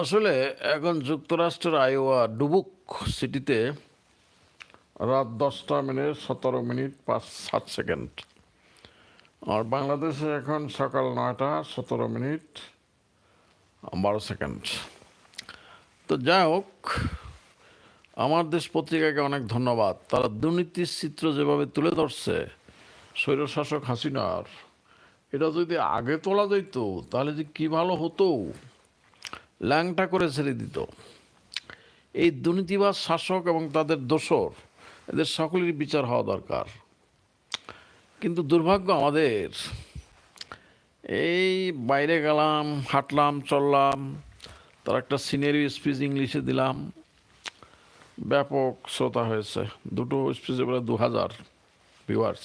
আসলে এখন যুক্তরাষ্ট্রের আইওয়া ডুবুক সিটিতে রাত দশটা মিনিট, সতেরো মিনিট পাঁচ সাত সেকেন্ড। আর বাংলাদেশে এখন সকাল নয়টা, সতেরো মিনিট, বারো সেকেন্ড। তো যাই হোক, আমার দেশ পত্রিকাকে অনেক ধন্যবাদ। তারা দুর্নীতির চিত্র যেভাবে তুলে ধরছে, স্বৈরশাসক হাসিনার, এটা যদি আগে তোলা যেত তাহলে যে কী ভালো হতো? ল্যাংটা করে ছেড়ে দিত। এই দুর্নীতিবাজ শাসক এবং তাদের দোসর এদের সকলের বিচার হওয়া দরকার। কিন্তু দুর্ভাগ্য আমাদের, এই বাইরে গেলাম, হাঁটলাম, চললাম, তার একটা সিনারি স্পিচ ইংলিশে দিলাম। ব্যাপক শ্রোতা হয়েছে, দুটো স্পিচে বলে দু হাজার ভিউয়ার্স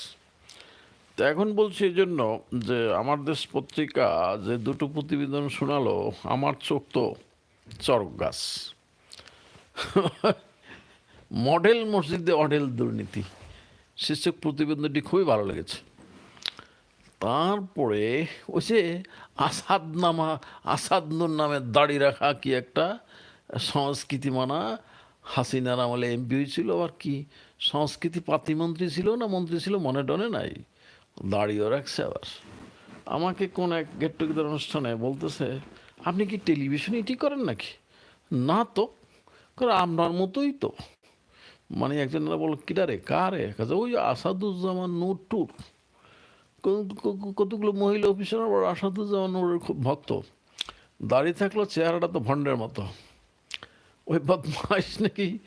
তো এখন বলছি এই জন্য যে আমার দেশ পত্রিকা যে দুটো প্রতিবেদন শোনালো, আমার চোখ তো চরক গাছ। মডেল মসজিদে অডেল দুর্নীতি। শীর্ষক প্রতিবেদনটি খুবই ভালো লেগেছে। তারপরে ওই যে আসাদ নামা আসাদ নুর নামে দাড়ি রাখা কি একটা সংস্কৃতি মানা, হাসিনার আমলে এমপি হয়েছিল আর কি সংস্কৃতি পাতিমন্ত্রী ছিল না, মন্ত্রী ছিল মনে টনে নাই। দাড়িও রাখছে আবার আমাকে কোন এক গেট টুগেদার অনুষ্ঠানে বলতেছে, আপনি কি টেলিভিশনে এটি করেন নাকি? না তো করে আপনার মতোই তো। মানে একজন বলল কিটা রে কারে কাছে ওই আসাদুজ্জামান নূর টুর কত- কত- কতগুলো মহিলা অফিসার আবার আসাদুজ্জামান নূরের খুব ভক্ত। দাঁড়িয়ে থাকল চেহারাটা তো ভণ্ডের মতো। ওই বদমাইশ নাকি?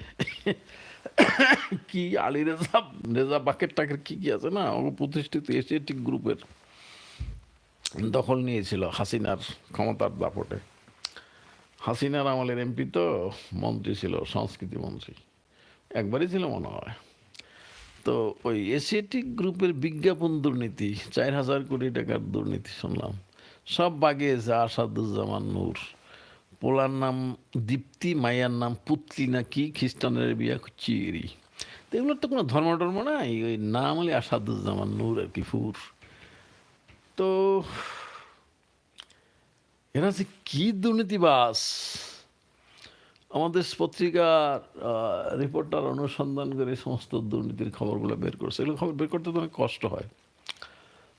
কি আলী রেজা রেজা বাকের টাকের কি কি আছে না? ও প্রতিষ্ঠিত এশিয়াটিক গ্রুপের দখল নিয়েছিল হাসিনার ক্ষমতার দাপটে। হাসিনার আমলের এমপি তো মন্ত্রী ছিল, সংস্কৃতি মন্ত্রী। একবারই ছিল মনে হয়। তো ওই এশিয়াটিক গ্রুপের বিজ্ঞাপন দুর্নীতি, চার হাজার কোটি টাকার দুর্নীতি শুনলাম। সব বাগিয়েছে আসাদুজ্জামান নূর। পোলার নাম দীপ্তি মায়ার নাম পুতলি না কি? খ্রিস্টানের বিয়া চিরি এগুলোর তো কোনো ধর্ম টর্ম নাই। ওই নাম হলে আসাদুজ্জামান নূর আর কি, ফুর। তো এরা যে কী দুর্নীতিবাস আমাদের পত্রিকার রিপোর্টার অনুসন্ধান করে সমস্ত দুর্নীতির খবরগুলো বের করছে। এগুলো খবর বের করতে তো অনেক কষ্ট হয়।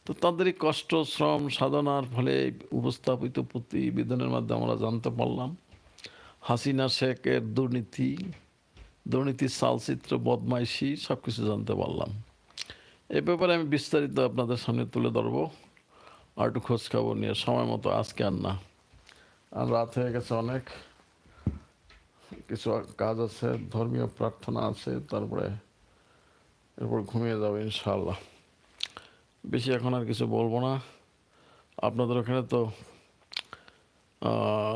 তো তাদের এই কষ্ট, শ্রম, সাধনার ফলে উপস্থাপিত প্রতিবেদনের মাধ্যমে আমরা জানতে পারলাম। হাসিনা শেখের দুর্নীতি দুর্নীতির চালচিত্র, বদমাইশি সব কিছু জানতে পারলাম। এ ব্যাপারে আমি বিস্তারিত আপনাদের সামনে তুলে ধরবো। আর একটু খোঁজ খবর নিয়ে, সময় মতো আজকে আর না। আর রাত হয়ে গেছে অনেক। কিছু কাজ আছে, ধর্মীয় প্রার্থনা আছে, তারপরে এরপর ঘুমিয়ে যাবে ইনশাআল্লাহ। বেশি এখন আর কিছু বলব না। আপনাদের ওখানে তো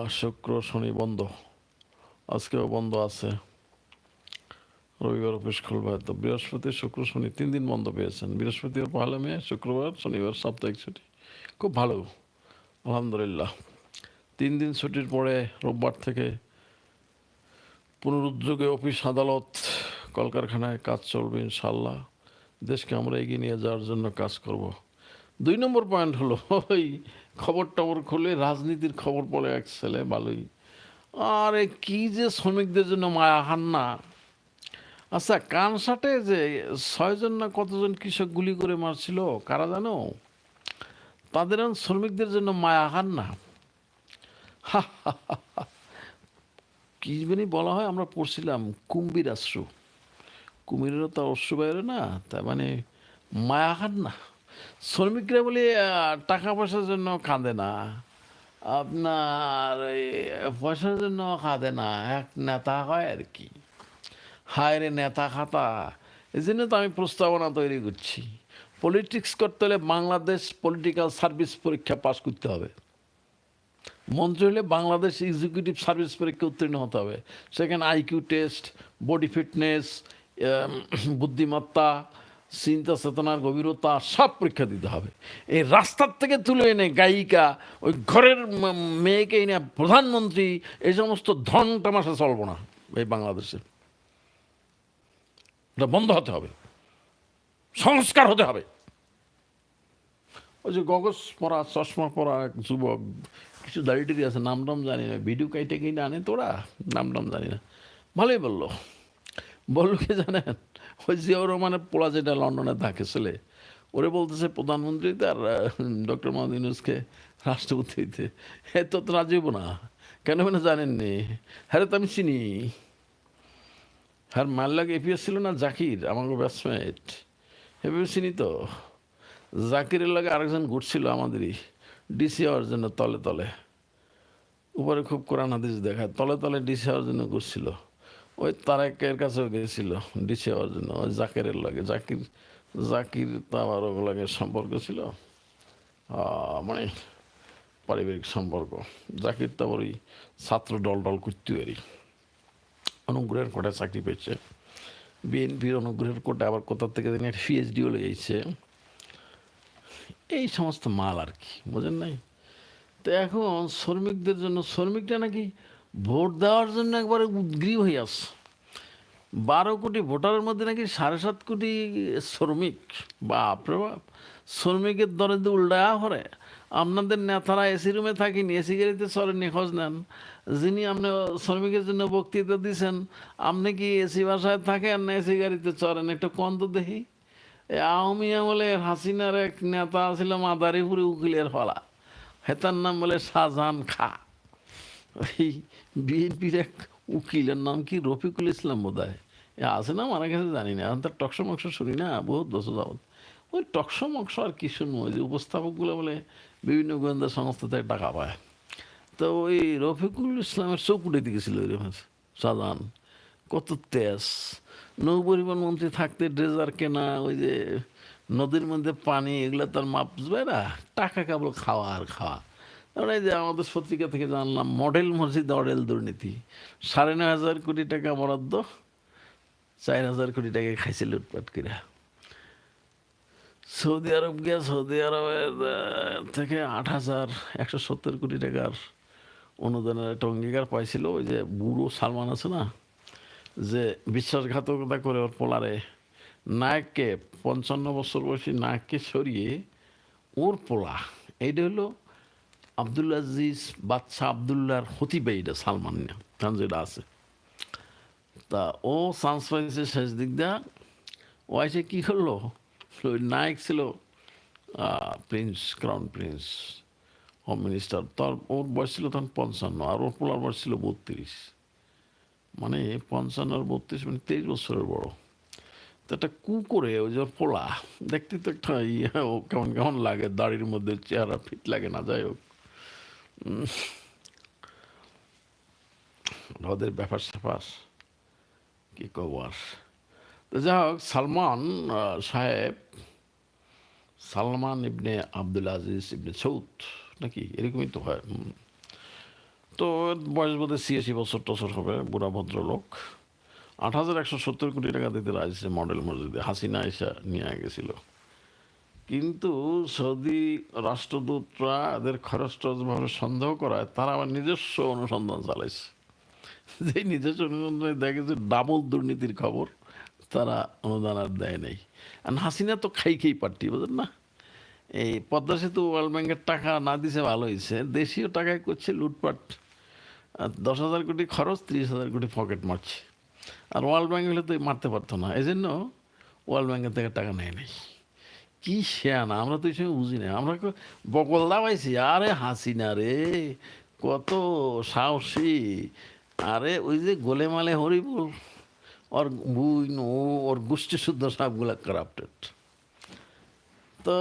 শুক্র, শনি বন্ধ। আজকেও বন্ধ আছে। রবিবার অফিস খুলবে। তো বৃহস্পতি, শুক্র, শনি তিন দিন বন্ধ পেয়েছেন। বৃহস্পতি পহেলা মে, শুক্রবার, শনিবার, সাপ্তাহিক ছুটি। খুব ভালো। আলহামদুলিল্লাহ। তিন দিন ছুটির পরে রোববার থেকে পুনরুদ্যোগে অফিস, আদালত, কলকারখানায় কাজ চলবে ইনশাল্লাহ দেশকে আমরা এগিয়ে নিয়ে যাওয়ার জন্য কাজ করব। দুই নম্বর পয়েন্ট হলো, ওই খবর টবর খুলে রাজনীতির খবর পড়ে এক ছেলে ভালোই আরে কি যে শ্রমিকদের জন্য মায়া হান না আচ্ছা কানসাটে যে ছয়জন না কতজন কৃষক গুলি করে মারছিল, কারা জানো? তাদের শ্রমিকদের জন্য মায়া হান না। কি জানি বলা হয়, আমরা পড়ছিলাম কুম্ভীর আশ্রু। কুমিরেরও তো অশ্রু বাইরে না, তার মানে মায়া খান না। শ্রমিকরা বলে টাকা পয়সার জন্য কাঁদে না। আপনার পয়সার জন্য কাঁদে না। এক নেতা হয় আর কি। হায় রে নেতা খাতা, এই জন্য তো আমি প্রস্তাবনা তৈরি করছি। পলিটিক্স করতে হলে বাংলাদেশ পলিটিক্যাল সার্ভিস পরীক্ষা পাশ করতে হবে। মন্ত্রী হলে বাংলাদেশ এক্সিকিউটিভ সার্ভিস পরীক্ষা উত্তীর্ণ হতে হবে। সেখানে আইকিউ টেস্ট বডি ফিটনেস বুদ্ধিমত্তা, চিন্তা চেতনার গভীরতা সব পরীক্ষা দিতে হবে। এই রাস্তার থেকে তুলে এনে গায়িকা, ওই ঘরের মেয়েকে এনে প্রধানমন্ত্রী, এই সমস্ত ধন তামাশা চলবো না এই বাংলাদেশে। এটা বন্ধ হতে হবে। সংস্কার হতে হবে। ওই যে গগস পরা, চশমা পরা এক যুবক, কিছু দাড়ি টাড়ি আছে, নাম টাম জানি না, ভিডিও কাইটে কিনে আনে তোরা? নাম টাম জানি না। ভালোই বলল। বলল কি জানেন? ওই জিয়াউর রহমানের পোলা যেটা লন্ডনে থাকে, ছেলে, ওরে বলতেছে প্রধানমন্ত্রীতে আর ডক্টর মোহাম্মদ ইউনুসকে রাষ্ট্রপতি হইতে এ তো তো রাজি না। কেন মানে জানেননি? হ্যাঁ তো আমি চিনি। হ্যাঁ মাল্লাক এপিএস ছিল না জাকির আমার ব্যাটসম্যাট এভাবে চিনি তো। জাকিরের লাগে আরেকজন ঘুরছিল আমাদেরই, ডিসি হওয়ার জন্য তলে তলে। উপরে খুব কোরআন হাদিস দেখায়, তলে তলে ডিসি হওয়ার জন্য ঘুরছিল ওই তারেকের কাছেও গেছিল ডিসি হওয়ার জন্য, ওই জাকিরের লাগে। জাকির জাকির তো আবার ওগুলাকে সম্পর্ক ছিল। মানে পারিবারিক সম্পর্ক। জাকির তো আবার ওই ছাত্র দল ডল করতে পারি অনুগ্রহের কোটায় চাকরি পেয়েছে। বিএনপির অনুগ্রহের কোটা আবার কোথা থেকে জানি একটা পিএইচডিও লেগেছে। এই সমস্ত মাল আর কি, বোঝেন নাই? তো এখন শ্রমিকদের জন্য শ্রমিকটা নাকি ভোট দেওয়ার জন্য একবারে উদ্গ্রীব হয়ে আসছে বারো কোটি ভোটারের মধ্যে নাকি সাড়ে সাত কোটি শ্রমিক। বাপরে বাপ, শ্রমিকের দরে উল্টা হরে আপনাদের নেতারা এসি রুমে থাকেনি এসি গাড়িতে চলে নিখোঁজ নেন। যিনি আপনি শ্রমিকের জন্য বক্তৃতা দিয়েছেন আপনি কি এসি বাসায় থাকেন না এসি গাড়িতে চলেন? একটু কম তো দেখি। এই আওয়ামী আমলে হাসিনার এক নেতা ছিল মাদারীপুরে উকিলের হলা হেতার নাম বলে শাহজাহান খা। ওই বিএনপির এক উকিলের নাম কি রফিকুল ইসলাম বোধ হয় আছে না আমার কাছে জানি না, এখন তার টকশো মক্স শুনি না, বহুত বছর যাবত। ওই টকশো মক্স আর কি শুনব যে উপস্থাপকগুলো বলে বিভিন্ন গোয়েন্দা সংস্থা থেকে টাকা পায়। তো ওই রফিকুল ইসলামের উঠে গেছিল ওই শাহজাহান কত তেজ। নৌ পরিবহন মন্ত্রী থাকতে ড্রেজার কেনা, ওই যে নদীর মধ্যে পানি, এগুলো তার মাপ না। টাকা কেবল খাওয়া আর খাওয়া। তারপরে যে আমাদের পত্রিকা থেকে জানলাম, মডেল মসজিদ অডেল দুর্নীতি। সাড়ে নয় হাজার কোটি টাকা বরাদ্দ, চার হাজার কোটি টাকা খাইছে লুটপাট করে সৌদি আরব গিয়া সৌদি আরবের থেকে আট হাজার একশো সত্তর কোটি টাকার অনুদানের একটা অঙ্গীকার পাইছিল। ওই যে বুড়ো সালমান আছে না, যে বিশ্বাসঘাতকতা করে ওর পোলারে নায়ককে, পঞ্চান্ন বছর বয়সী নায়ককে সরিয়ে ওর পোলা, এইটা হলো আব্দুল আজিজ বাদশাহ আবদুল্লাহর হতিবে এটা সালমান কারণ যেটা আছে। তা ও চান্স পাইছে শেষ দিক দিয়া ও এসে কী করল? ওই নায়ক ছিল prince crown prince home minister তার ওর বয়স ছিল তখন পঞ্চান্ন, আর ওর পোলার বয়স ছিল বত্রিশ। মানে পঞ্চান্ন আর বত্রিশ মানে তেইশ বছরের বড়। তো একটা কু করে ওই যে পোলা, দেখতে তো একটা ইয়ে ও কেমন কেমন লাগে, দাড়ির মধ্যে চেহারা ফিট লাগে না, যাই হোক। ওদের ব্যাপার স্যাপার কি কব যাই হোক সালমান সাহেব, সালমান ইবনে আবদুল আজিজ ইবনে সৌদ, নাকি? এরকমই তো হয় তো বয়স বোধহয় ছিয়াশি বছর টছর হবে, বুড়া ভদ্রলোক। আট হাজার একশো সত্তর কোটি টাকা দিতে রাজছে মডেল মসজিদে, হাসিনা এসা নিয়ে গেছিল। কিন্তু সৌদি রাষ্ট্রদূতরা এদের খরচ টরচভাবে সন্দেহ করায়, তারা আবার নিজস্ব অনুসন্ধান চালাইছে। যে নিজস্ব অনুসন্ধানে দেখে যে ডাবল দুর্নীতির খবর তারা অনুদান আর দেয় নাই। আর হাসিনা তো খাই খেই পার্টি, বুঝলেন না? এই পদ্মা সেতু ওয়ার্ল্ড ব্যাংকের টাকা না দিছে, ভালো হয়েছে দেশীয় টাকায় করছে লুটপাট। আর দশ হাজার কোটি খরচ, ত্রিশ হাজার কোটি পকেট মারছে। আর ওয়ার্ল্ড ব্যাংক হলে তো মারতে পারতো না। এই জন্য ওয়ার্ল্ড ব্যাংকের থেকে টাকা নেয় নাই। কি শেয়ানা? আমরা তো এই সময় বুঝি না। আমরা বকল দাবাইছি। আরে হাসি না রে, কত সাহসী। আরে ওই যে গোলেমালে হরিবুল। ওর বুই নো, ওর গোষ্ঠী শুদ্ধ সবগুলা কারাপ্টেড তো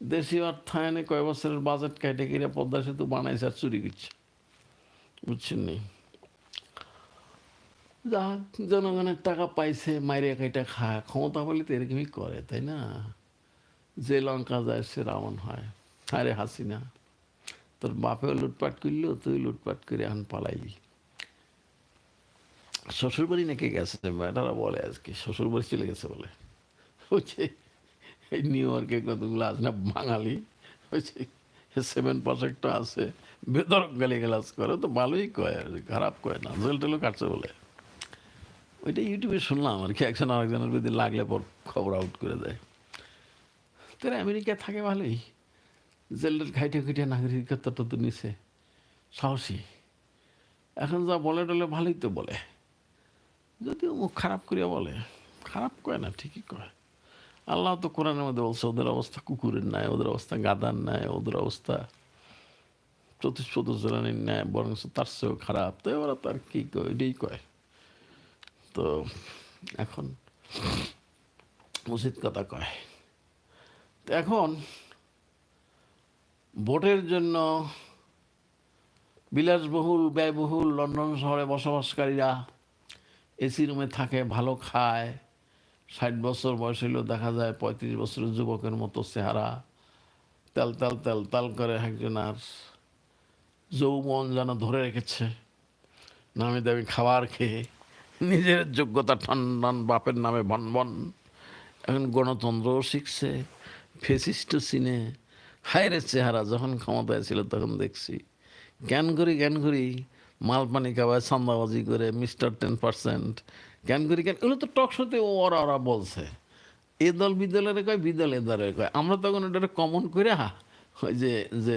দেশীয় অর্থায়নে কয় বছরের বাজেট কেটে কিনে পদ্মা সেতু বানাইছে আর চুরি করছে। বুঝছেন নি যা জনগণের টাকা পাইছে, মাইরে খাইটা খায়, ক্ষমতা বলে তো এরকমই করে, তাই না? যে লঙ্কা যায়, সে রাবণ হয়। আরে হাসিনা, তোর বাপেও লুটপাট করল তুই লুটপাট করে এখন পালাইলি। শ্বশুর বাড়ি নাকি গেছে? ম্যাডারা বলে আজকে, শ্বশুরবাড়ি চলে গেছে বলে। হচ্ছে এই নিউ ইয়র্কে কতগুলো আছে না, বাঙালি? হচ্ছে সেভেন পার্সেন্ট আছে। বেদরক গালি গালাজ করে, তো ভালোই কয়, খারাপ কয় না, জেল টেলও কাটছে বলে। ওইটা ইউটিউবে শুনলাম আর কি, একজন আরেকজনের যদি লাগলে পর খবর আউট করে দেয়। তারা আমেরিকায় থাকে ভালোই। জেলের খাইটে খাইটে নাগরিকত্বটা তো নিছে। সাহসী। এখন যা বলে টলে ভালোই তো বলে। যদিও মুখ খারাপ করিয়া বলে, খারাপ কয় না, ঠিকই কয়। আল্লাহ তো কোরআনের মধ্যে বলছে, ওদের অবস্থা কুকুরের ন্যায়, ওদের অবস্থা গাদার ন্যায়, ওদের অবস্থা চতুষ্পদ জলানির ন্যায় বরং তার চেয়েও খারাপ। তো এবার তার কি কয়, এটাই কয়। তো এখন উচিত কথা কয়। তো এখন ভোটের জন্য বিলাসবহুল, ব্যয়বহুল লন্ডন শহরে বসবাসকারীরা এসি রুমে থাকে, ভালো খায়। ষাট বছর বয়স হলেও দেখা যায় পঁয়ত্রিশ বছরের যুবকের মতো চেহারা। তেল তেল তেল তেল করে একজন আর যৌবন যেন ধরে রেখেছে। নামি দামি খাবার খেয়ে নিজের যোগ্যতা টান বাপের নামে বন বন। এখন গণতন্ত্রও শিখছে, ফেসিস্ট সিনে হায়রে চেহারা, যখন ক্ষমতায় ছিল তখন দেখছি। জ্ঞান করি জ্ঞান করি মাল পানি খাওয়ায় চান্দাবাজি করে, মিস্টার টেন পার্সেন্ট, জ্ঞান করি, জ্ঞান, এগুলো তো টক শোতে ওরা ওরা বলছে। এ দল বিদলের কয় বিদল এ দলের কয়। আমরা তখন এটা কমন করে হা ওই যে যে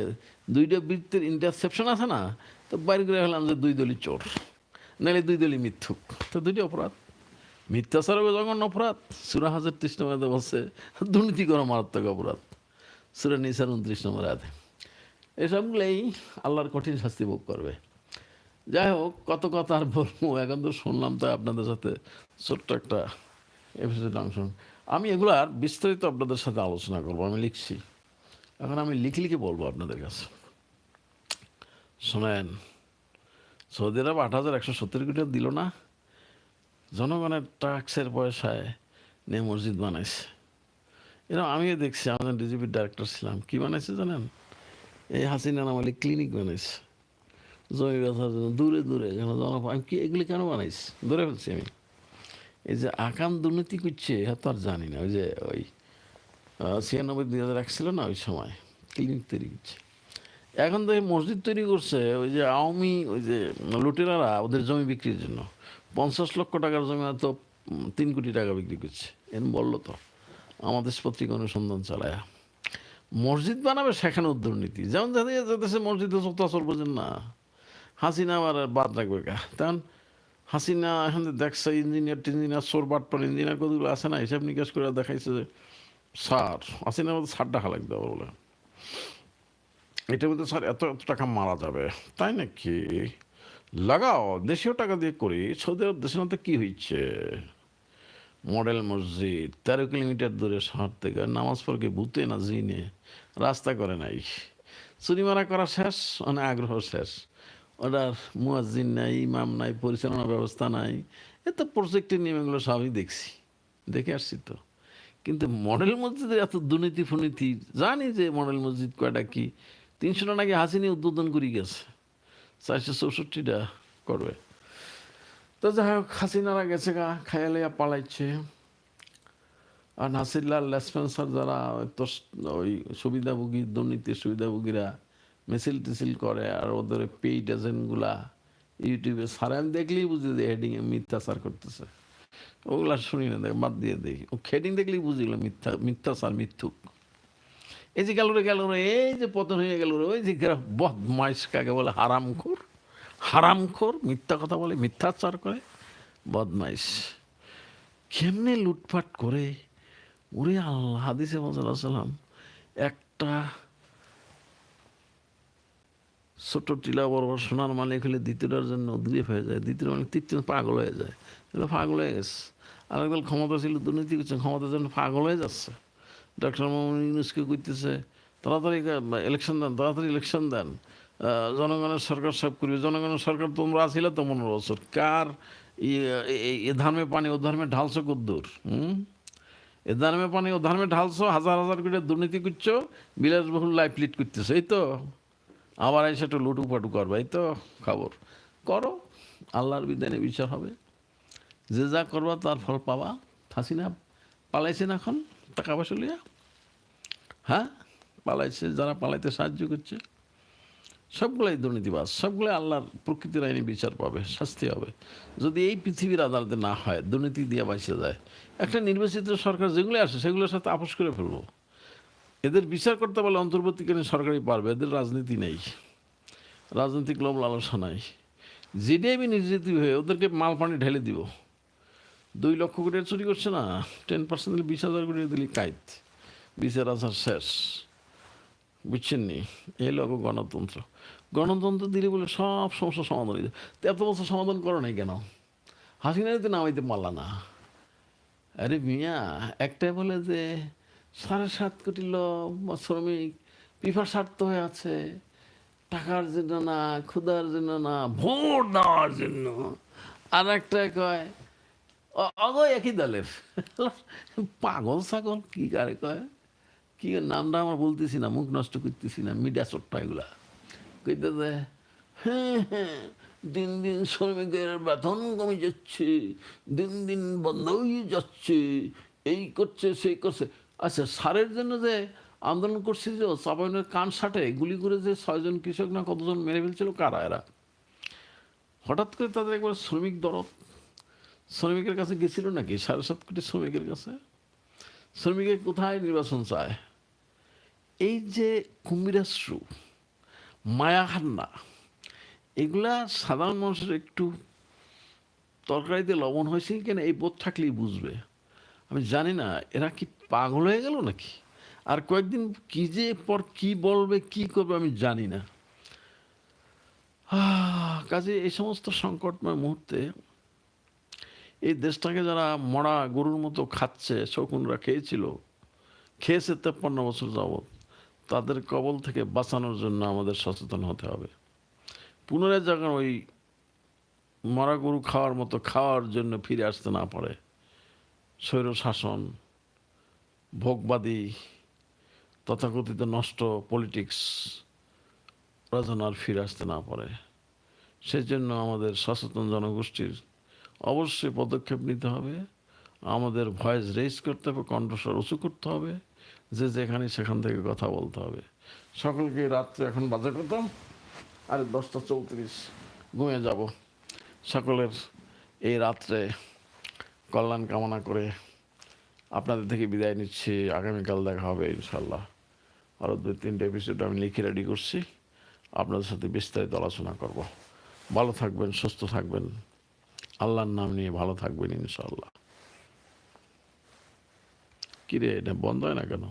দুইটা বৃত্তের ইন্টারসেপশন আছে না, তো বাইরে করে হলাম যে দুই দলই চোর নাহলে দুই দলই মিথ্যুক। তো দুইটি অপরাধ। মিথ্যাচার জঘন্য অপরাধ। সুরা হাজার ত্রিশ নম্বরে বলছে, দুর্নীতি করা মারাত্মক অপরাধ। সুরা নিসার উনত্রিশ নম্বর আদে এসবগুলোই আল্লাহর কঠিন শাস্তি ভোগ করবে। যাই হোক, কত কথা আর বলব। এখন তো শুনলাম তো আপনাদের সাথে ছোট্ট একটা এপিসোড অংশ। আমি এগুলো আর বিস্তারিত আপনাদের সাথে আলোচনা করব, আমি লিখছি। এখন আমি লিখে লিখে বলব আপনাদের কাছে। শোনেন, সৌদি আরব আট হাজার একশো সত্তর কোটি দিল না, জনগণের ট্যাক্সের পয়সায় নিয়ে মসজিদ বানাইছে। এরকম আমিও দেখছি, আমাদের ডিজিপির ডাইরেক্টর ছিলাম। কী বানাইছে জানেন? এই হাসিনা নামালি ক্লিনিক বানাইছে। জমি ব্যথার জন্য দূরে দূরে যেন জন আমি কি এগুলি কেন বানাইছি? ধরে ফেলছি আমি। এই যে আকাম দুর্নীতি করছে তো আর জানি না। ওই যে ওই ছিয়ানব্বই দুই হাজার এক ছিল না ওই সময়? ক্লিনিক তৈরি করছে। এখন তো এই মসজিদ তৈরি করছে ওই যে আওয়ামী ওই যে লুটেরারা ওদের জমি বিক্রির জন্য। পঞ্চাশ লক্ষ টাকার জমি উম, তিন কোটি টাকা বিক্রি করছে। এরকম বলল তো আমাদের পত্রিকা অনুসন্ধান চালায়। মসজিদ বানাবে সেখানেও দুর্নীতি। যেমন যাদের দেশে মসজিদে যত আসর না। হাসিনা আবার বাদ রাখবে কা তেমন হাসিনা এখন দেখছে, ইঞ্জিনিয়ার টিঞ্জিনিয়ার সোর বাটপার, ইঞ্জিনিয়ার কতগুলো আছে না, হিসাব নিকাশ করে দেখাইছে যে সার হাসিনার মধ্যে সার টাকা লাগবে বলে। এটার মধ্যে স্যার এত এত টাকা মারা যাবে, তাই নাকি? লাগাও, দেশীয় টাকা দিয়ে করি, সৌদি আরব দেশের মধ্যে কী হয়েছে মডেল মসজিদ, তেরো কিলোমিটার দূরে শহর থেকে, নামাজ পড়কে ভূতে না জিনে? রাস্তা করে নাই। চুরি মারা করা শেষ মানে আগ্রহ শেষ। ওটার মুয়াজ্জিন নাই, ইমাম নাই, পরিচালনা ব্যবস্থা নাই, এ তো প্রজেক্টের নিয়মগুলো সবই দেখছি, দেখে আসছি তো। কিন্তু মডেল মসজিদের এত দুর্নীতি ফুনীতি, জানি যে মডেল মসজিদ কয়টা কি, তিনশোটা নাকি হাসিনি উদ্বোধন করে গেছে, চারশো চৌষট্টিটা করবে। তো যাই হোক, হাসিনারা গেছে গা খায়ালিয়া পালাইছে। আর নাসিরলাল লেসপেন্সার যারা ওই সুবিধাভোগী, দুর্নীতির সুবিধাভোগীরা মিছিল টিছিল করে আর ওদের পেইড এজেন্টগুলা ইউটিউবে সারা। আমি দেখলেই বুঝি যে হেডিংয়ে মিথ্যাচার করতেছে। ওগুলা শুনি না, দেখ, বাদ দিয়ে দেখি। ও হেডিং দেখলেই বুঝি বুঝিল মিথ্যা, মিথ্যাচার, মিথ্যুক। এই যে গেল রে গেল রে, এই যে পতন হয়ে গেল রে, ওই যে বদমাইশ কাকে বলে, হারামখোর। হারামখোর, মিথ্যা কথা বলে, মিথ্যাচার করে, বদমাইশ। কেমনে লুটপাট করে? ওরে আল্লাহ, হাদিসে সাল্লাম একটা ছোট টিলা বড় বড় সোনার মালিক হলে দ্বিতীয়টার জন্য উদ্গ্রীব হয়ে যায়। দ্বিতীয় মালিক তৃতীয় পাগল হয়ে যায়। তাহলে পাগল হয়ে গেছে। আর একদল ক্ষমতা ছিল দুর্নীতি করছে, ক্ষমতার জন্য পাগল হয়ে যাচ্ছে। ডক্টর মোহাম্মদ ইউনুসকে করতেছে তাড়াতাড়ি ইলেকশন দেন, তাড়াতাড়ি ইলেকশন দেন। জনগণের সরকার সব করবে। জনগণের সরকার তোমরা আসিলে তো পনেরো বছর। কার এ ধর্মে পানি, ও ধর্মে ঢালছো কদ্দূর? হুম? এ ধর্মে পানি, ও ধর্মে ঢালছো, হাজার হাজার করে দুর্নীতি করছ, বিলাসবহুল লাইফ লিড করতেছো। এই তো। আবার এসে একটু লুটু পাটু করবে এই তো খবর। করো, আল্লাহর বিধানে বিচার হবে। যে যা করবা তার ফল পাবা। হাসিনা পালাইছেন এখন? টাকা পয়সা লিয়া হ্যাঁ? পালাইছে, যারা পালাইতে সাহায্য করছে। সবগুলাই দুর্নীতিবাজ, সবগুলাই আল্লাহর প্রকৃতির আইনে বিচার পাবে, শাস্তি হবে। যদি এই পৃথিবীর আদালতে না হয়, দুর্নীতি দিয়ে বাঁচিয়ে যায়। একটা নির্বাচিত সরকার যেগুলো আসে, সেগুলোর সাথে আপোষ করে ফেলব। এদের বিচার করতে পারলে অন্তর্বর্তীকালীন সরকারই পারবে, এদের রাজনীতি নেই, রাজনৈতিক লোভ লালসা নাই। জিডিএবি নির্যাতিত হয়ে ওদেরকে মাল পানি ঢেলে দিব। দুই লক্ষ কোটি চুরি করছে না, টেন পার্সেন্ট দিলে বিশ হাজার কোটি দিলি কাইত। বিশের হাজার শেষ। বুঝছেন নি? এই লোক গণতন্ত্র। গণতন্ত্র দিলে বলে সব সমস্যার সমাধান হয়ে এত বছর সমাধান করো নাই কেন? হাসিনারে তো নামাইতে পারলা না। আরে মিয়া, একটাই বলে যে সাড়ে সাত কোটি লোক শ্রমিক পিফার স্বার্থ হয়ে আছে। টাকার জন্য না, ক্ষুধার জন্য না, ভোট দেওয়ার জন্য। আর একটা কয়, অ- অগ একই দলের। পাগল ছাগল, কি কারে কয়? কি নামটা আমার বলতেছি না, মুখ নষ্ট করতেছি না, মিডিয়া চোট্টা এগুলা। কইতেছে হ্যাঁ হ্যাঁ দিন দিন শ্রমিকের বেতন কমে যাচ্ছে, দিন দিন বন্ধ হয়ে যাচ্ছে, এই করছে, সেই করছে। আচ্ছা সারের জন্য যে আন্দোলন করছিল যে চাপাইনের কান সাটে, গুলি করে যে ছয়জন কৃষক না কতজন মেরে ফেলছিল, কারা এরা? হঠাৎ করে তাদের একবার শ্রমিক দরদ। শ্রমিকের কাছে গেছিল নাকি? সাড়ে সাত কোটি শ্রমিকের কাছে। শ্রমিকের কোথায় নির্বাচন চায়? এই যে কুমিরাশ্রু মায়াহান্না এগুলা সাধারণ মানুষের একটু তরকারিতে লবণ হয়েছে কেন, এই বোধ থাকলেই বুঝবে। আমি জানি না, এরা কি পাগল হয়ে গেল নাকি? আর কয়েকদিন কি যে পর কি বলবে, কি করবে আমি জানি না। কাজে এই সমস্ত সংকটময় মুহূর্তে এই দেশটাকে যারা মরা গরুর মতো খাচ্ছে, শকুনরা খেয়েছিল, খেয়েছে তেপ্পান্ন বছর যাবৎ, তাদের কবল থেকে বাঁচানোর জন্য আমাদের সচেতন হতে হবে। পুনরায় যখন ওই মরা গরু খাওয়ার মতো খাওয়ার জন্য ফিরে আসতে না পারে স্বৈর শাসন ভোগবাদী, তথাকথিত নষ্ট পলিটিক্স ওরা আর ফিরে আসতে না পারে। সেজন্য আমাদের সচেতন জনগোষ্ঠীর অবশ্যই পদক্ষেপ নিতে হবে। আমাদের ভয়েস রেজ করতে হবে, কণ্ঠস্বর উঁচু করতে হবে। যে যেখানে সেখান থেকে কথা বলতে হবে। সকলকে রাত্রে এখন বাজে করতাম আর দশটা চৌত্রিশ ঘুমিয়ে যাব। সকলের এই রাত্রে কল্যাণ কামনা করে আপনাদের থেকে বিদায় নিচ্ছি। আগামীকাল দেখা হবে ইনশাল্লাহ আরও দুই, তিনটে এপিসোড আমি লিখে রেডি করছি। আপনাদের সাথে বিস্তারিত আলোচনা করব। ভালো থাকবেন, সুস্থ থাকবেন। আল্লাহর নাম নিয়ে ভালো থাকবেন ইনশাল্লাহ কিরে, এটা বন্ধ হয় না কেন?